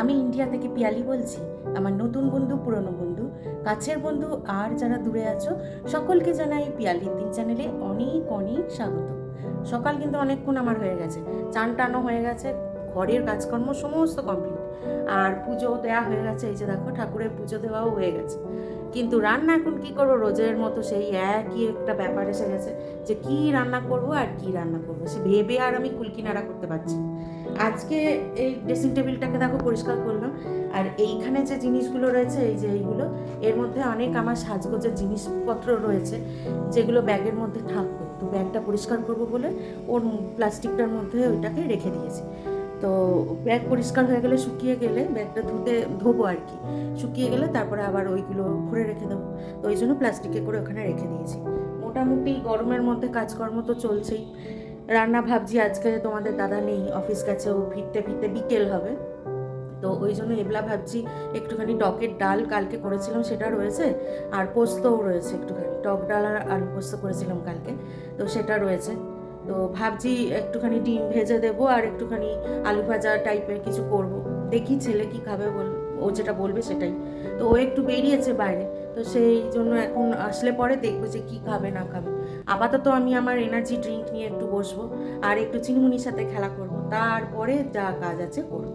আমি ইন্ডিয়া থেকে পিয়ালি বলছি, আমার নতুন বন্ধু, পুরনো বন্ধু, কাছের বন্ধু, আর যারা দূরে আছো, সকলকে জানাই পিয়ালি দিন চ্যানেলে অনেক অনেক স্বাগত। সকাল কিন্তু অনেকক্ষণ আমার হয়ে গেছে। চান টানো হয়ে গেছে, ঘরের কাজকর্ম সমস্ত কমপ্লিট আর পুজো দেওয়া হয়ে গেছে, এই যে দেখো, ঠাকুরের পুজো দেওয়াও হয়ে গেছে। কিন্তু রান্না এখন কি করব? রোজের মতো সেই একই একটা ব্যাপার এসে গেছে যে কি রান্না করব আর কি রান্না করব? সে ভেবে আর আমি কুলকিনাড়া করতে পারছি। আজকে এই ড্রেসিং টেবিলটাকে দেখো পরিষ্কার করলাম। আর এইখানে যে জিনিসগুলো রয়েছে, এই যে এইগুলো, এর মধ্যে অনেক আমার সাজগোজের জিনিসপত্র রয়েছে, যেগুলো ব্যাগের মধ্যে থাকবে। তো ব্যাগটা পরিষ্কার করব বলে ওর প্লাস্টিকটার মধ্যে ওইটাকে রেখে দিয়েছি। তো ব্যাগ পরিষ্কার হয়ে গেলে শুকিয়ে গেলে ব্যাগটা ধুতে, ধোবো আর কি। শুকিয়ে গেলে তারপরে আবার ওইগুলো ভরে রেখে দেবো। তো ওই জন্য প্লাস্টিকে করে ওখানে রেখে দিয়েছি। মোটামুটি গরমের মধ্যে কাজকর্ম তো চলছেই। রান্না ভাবছি আজকে তোমাদের দাদা নেই, অফিস গেছে, ও ফিরতে ফিরতে বিকেল হবে। তো ওই জন্য এবলা ভাবছি একটুখানি টকের ডাল কালকে করেছিলাম, সেটা রয়েছে, আর পোস্তও রয়েছে একটুখানি। টক ডাল আর আলু পোস্ত করেছিলাম কালকে, তো সেটা রয়েছে। তো ভাবছি একটুখানি ডিম ভেজে দেবো আর একটুখানি আলু ভাজা টাইপের কিছু করব। দেখি ছেলে কি খাবে বল, ও যেটা বলবে সেটাই। তো ও একটু বেরিয়েছে বাইরে, তো সেই জন্য এখন আসলে পরে দেখব যে কি খাবে না খাবে। আপাতত আমি আমার এনার্জি ড্রিঙ্ক নিয়ে একটু বসবো আর একটু চিনিমুনির সাথে খেলা করব, তারপরে যা কাজ আছে করব।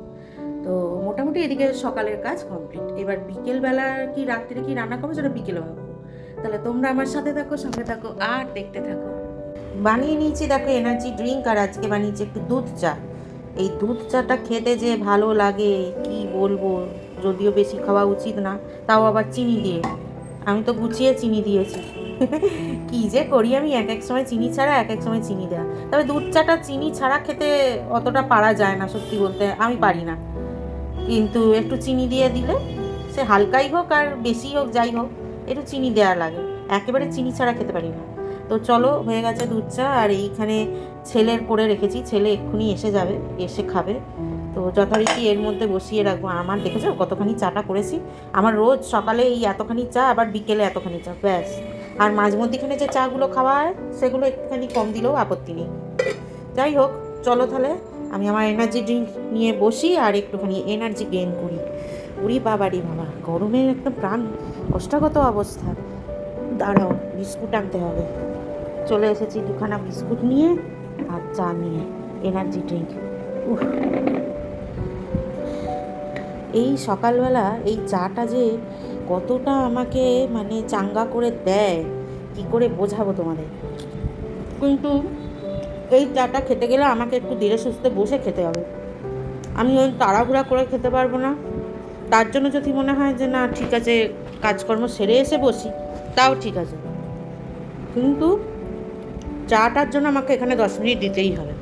তো মোটামুটি এদিকে সকালের কাজ কমপ্লিট এবার বিকেলবেলা কি রাত্রে কি রান্না করব সেটা বিকেলে ভাববো। তাহলে তোমরা আমার সাথে থাকো, সঙ্গে থাকো আর দেখতে থাকো। বানিয়ে নিয়েছি, দেখো এনার্জি ড্রিঙ্ক আর আজকে বানিয়েছি একটু দুধ চা। এই দুধ চাটা খেতে যে ভালো লাগে, কি বলব? যদিও বেশি খাওয়া উচিত না, তাও আবার চিনি দিয়ে। আমি তো গুছিয়ে চিনি দিয়েছি। কি যে করি আমি, এক এক সময় চিনি ছাড়া, এক এক সময় চিনি দেওয়া তবে দুধ চাটা চিনি ছাড়া খেতে অতটা পারা যায় না, সত্যি বলতে, আমি পারি না। কিন্তু একটু চিনি দিয়ে দিলে, সে হালকাই হোক আর বেশি হোক, যাই হোক, একটু চিনি দেওয়া লাগে। একেবারে চিনি ছাড়া খেতে পারি না। তো চলো, হয়ে গেছে দুধ চা, আর এইখানে ছেলের করে রেখেছি। ছেলে এক্ষুনি এসে যাবে, এসে খাবে। তো যথারীতি এর মধ্যে বসিয়ে রাখব। আমার দেখেছ, কতখানি চাটা করেছি? আমার রোজ সকালে এই এতখানি চা, আবার বিকেলে এতখানি চা, ব্যাস। আর মাঝ মধ্যেখানে যে চাগুলো খাওয়া হয়, সেগুলো একটুখানি কম দিলেও আপত্তি নেই। যাই হোক, চলো তাহলে। আমি আমার এনার্জি ড্রিঙ্ক নিয়ে বসি, আর একটুখানি এনার্জি গেইন করি। উড়ি বাবারি বাবা, গরমের একটা প্রাণ, কষ্টাগত অবস্থা। দাঁড়াও, বিস্কুট আনতে হবে। চলে এসেছি দুখানা বিস্কুট নিয়ে আর চা নিয়ে এনার্জি ড্রিঙ্ক এই সকালবেলা এই চাটা যে কতটা আমাকে মানে চাঙ্গা করে দেয়, কি করে বোঝাবো তোমাদের? কিন্তু এই চাটা খেতে গেলে আমাকে একটু ধীরে সুস্থে বসে খেতে হবে। আমি ওই তাড়াহুড়া করে খেতে পারব না। তার জন্য যদি মনে হয় যে না, ঠিক আছে, কাজকর্ম সেরে এসে বসি, তাও ঠিক আছে। কিন্তু চাটার জন্য আমাকে এখানে দশ মিনিট দিতেই হবে।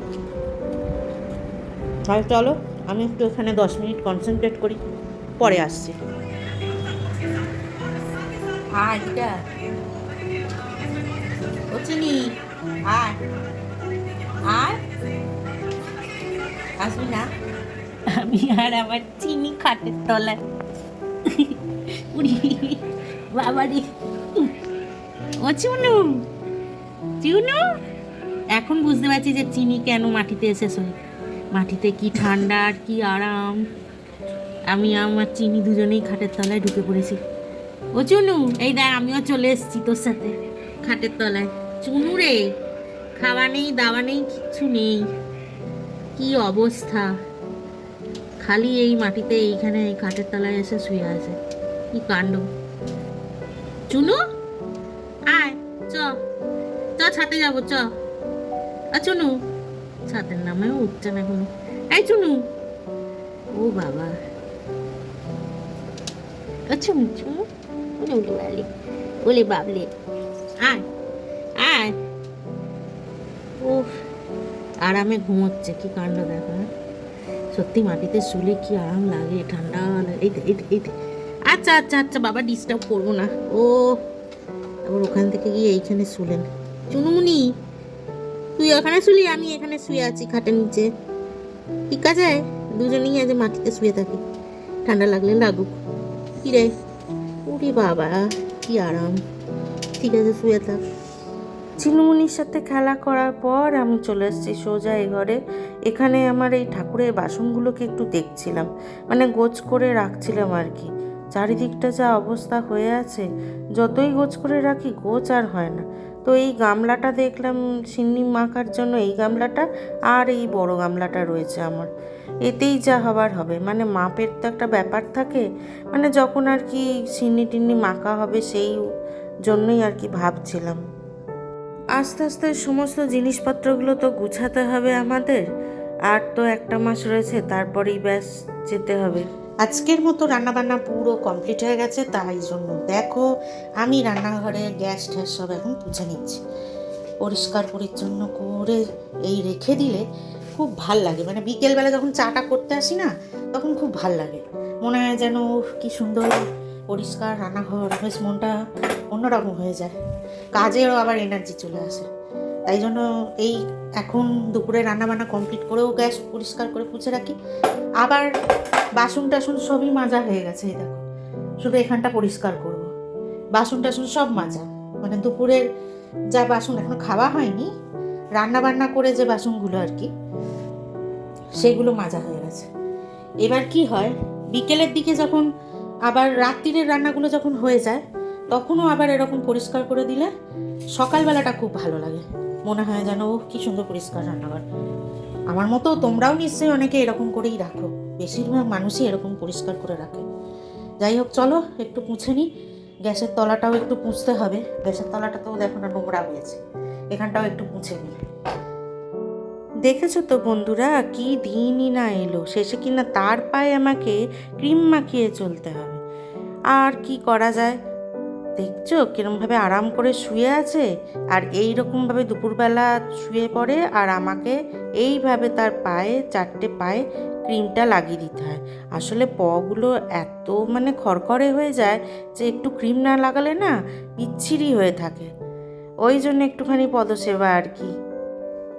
তাহলে চলো আমি একটু এখানে দশ মিনিট কনসেন্ট্রেট করি পরে আসছি। আয় এটা? ও চিনি আয় আয় আসবি না? আমি আর আমার চিনি খাটের তলায়। উড়ি বাবারি। ও চুনু এখন বুঝতে পারছি যে চিনি কেন মাটিতে এসে এসেছে। মাটিতে কি ঠান্ডা আর কি আরাম। আমি আমার চিনি দুজনেই খাটের তলায় ঢুকে পড়েছি। ও চুনু, এই দেখ, আমিও চলে এসেছি তোর সাথে খাটের তলায়। চুনু রে, খাওয়া নেই, দাওয়া নেই, কিচ্ছু নেই। কি অবস্থা? খালি এই মাটিতে এইখানে এই খাটের তলায় এসে শুয়ে আছে। কি কাণ্ড? চুনু, আয়, চ। ছাতে যাব, চ। আ চুনু ছাতের নামেও উঠছে না এখনও। এই চুনু। ও বাবা। চুনু চুনু। ওলে ওলে বাবলে, আয় আয়। ও আরামে ঘুমোচ্ছে, কি কাণ্ড দেখো হ্যাঁ? সত্যি মাটিতে শুলে কি আরাম লাগে, ঠান্ডা এই। আচ্ছা আচ্ছা আচ্ছা বাবা ডিস্টার্ব করব না। ও, আবার ওখান থেকে গিয়ে এইখানে শুলেন। চুনুমুনি, তুই ওখানে শুলি, আমি এখানে শুয়ে আছি খাটের নিচে। ঠিক আছে? দুজনেই আজ মাটিতে শুয়ে থাকি। ঠান্ডা লাগলে লাগুক। কি রে? উরি বাবা, কি আরাম। ঠিক আছে, শুয়ে থাক। চিনুমুনির সাথে খেলা করার পর আমি চলে এসেছি সোজা এই ঘরে। এখানে আমার এই ঠাকুরের বাসনগুলোকে একটু দেখছিলাম। মানে গোছ করে রাখছিলাম আর কি। চারিদিকটা যা অবস্থা হয়ে আছে, যতই গোছ করে রাখি, গোছ আর হয় না। তো এই গামলাটা দেখলাম সিন্নি মাখার জন্য এই গামলাটা আর এই বড় গামলাটা রয়েছে আমার। এতেই যা হবার হবে। মানে মাপের তো একটা ব্যাপার থাকে। মানে যখন আর কি সিন্নি টিন্নি মাখা হবে সেই জন্যই আর কি ভাবছিলাম। আস্তে আস্তে সমস্ত জিনিসপত্রগুলো তো গুছাতে হবে আমাদের। আর তো একটা মাস রয়েছে, তারপরেই ব্যাস যেতে হবে। আজকের মতো রান্নাবান্না পুরো কমপ্লিট হয়ে গেছে, তাই জন্য দেখো, আমি রান্নাঘরে গ্যাস ট্যাস সব এখন পুছে নিচ্ছি। পরিষ্কার পরিচ্ছন্ন করে এই রেখে দিলে খুব ভালো লাগে। মানে বিকেলবেলা যখন চাটা করতে আসি না, তখন খুব ভালো লাগে। মনে হয় যেন কি সুন্দর পরিষ্কার রান্নাঘর, বেশ মনটা অন্যরকম হয়ে যায়। কাজেরও আবার এনার্জি চলে আসে। তাই জন্য এই এখন দুপুরে রান্নাবান্না কমপ্লিট করেও গ্যাস পরিষ্কার করে পুছে রাখি। আবার বাসন টাসন সবই মাজা হয়ে গেছে, এই দেখো। শুধু এখানটা পরিষ্কার করব। বাসন টাসন সব মাজা। মানে দুপুরের যা বাসন, এখন খাওয়া হয়নি রান্না বান্না করে যে বাসনগুলো আর কি, সেগুলো মাজা হয়ে গেছে। এবার কি হয়, বিকেলের দিকে যখন আবার রাত্রিরের রান্নাগুলো যখন হয়ে যায় তখনও আবার এরকম পরিষ্কার করে দিলে সকালবেলাটা খুব ভালো লাগে। মনে হয় যেন ও কি সুন্দর পরিষ্কার রান্নাঘর। আমার মতো তোমরাও নিশ্চয়ই অনেকে এরকম করেই রাখো। বেশিরভাগ মানুষই এরকম পরিষ্কার করে রাখে। যাই হোক, চলো, একটু পুঁছে নিই গ্যাসের তলাটাও একটু পুঁছতে হবে। গ্যাসের তলাটা তো দেখো না নোংরা হয়েছে। এখানটাও একটু পুঁছে নিই দেখেছ তো বন্ধুরা, কি দিনই না এলো। শেষে কিনা তার পায়ে আমাকে ক্রিম মাখিয়ে চলতে হবে। আর কি করা যায়? দেখছ কিরমভাবে আরাম করে শুয়ে আছে? আর এই রকমভাবে দুপুরবেলা শুয়ে পড়ে আর আমাকে এইভাবে তার পায়ে চারটে পায়ে ক্রিমটা লাগিয়ে দিতে হয়। আসলে পগুলো এত মানে খড়খড়ে হয়ে যায় যে একটু ক্রিম না লাগালে না বিচ্ছিরি হয়ে থাকে। ওই জন্য একটুখানি পদসেবা আর কি।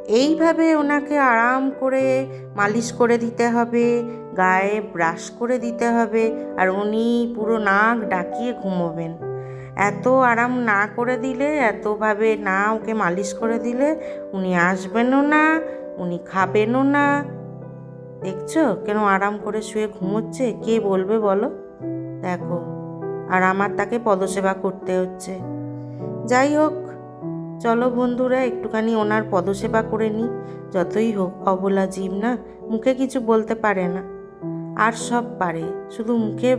এইভাবে ওনাকে আরাম করে মালিশ করে দিতে হবে, গায়ে ব্রাশ করে দিতে হবে, আর উনি পুরো নাক ডাকিয়ে ঘুমোবেন। এত আরাম না করে দিলে, এতভাবে না ওকে মালিশ করে দিলে, উনি আসবেনও না, উনি খাবেনও না। দেখছ কেন আরাম করে শুয়ে ঘুমোচ্ছে? কে বলবে বলো? দেখো, আর আমার তাকে পদসেবা করতে হচ্ছে। যাই হোক, চলো বন্ধুরা, একটুখানি ওনার পদসেবা করে নিই যতই হোক, অবলা জীব না, মুখে কিছু বলতে পারে না। আর সব পারে, শুধু মুখে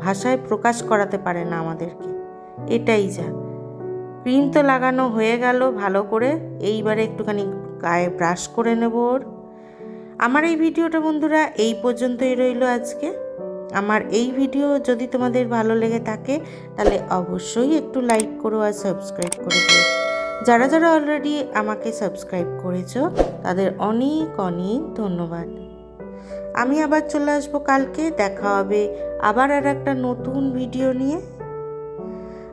ভাষায় প্রকাশ করাতে পারে না আমাদেরকে। এটাই যা। ক্রিম তো লাগানো হয়ে গেল ভালো করে। এইবারে একটুখানি গায়ে ব্রাশ করে নেব ওর। আমার এই ভিডিওটা বন্ধুরা এই পর্যন্তই রইল আজকে। আমার এই ভিডিও যদি তোমাদের ভালো লেগে থাকে, তাহলে অবশ্যই একটু লাইক করো আর সাবস্ক্রাইব করে দিও। যারা যারা অলরেডি আমাকে সাবস্ক্রাইব করেছ, তাদের অনেক অনেক ধন্যবাদ। আমি আবার চলে আসব কালকে, দেখা হবে আবার আর একটা নতুন ভিডিও নিয়ে।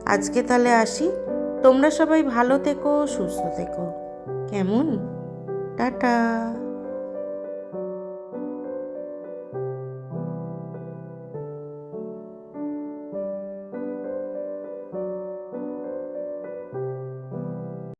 আজকে তাহলে আসি। তোমরা সবাই ভালো থেকো সুস্থ থেকো। কেমন? টাটা।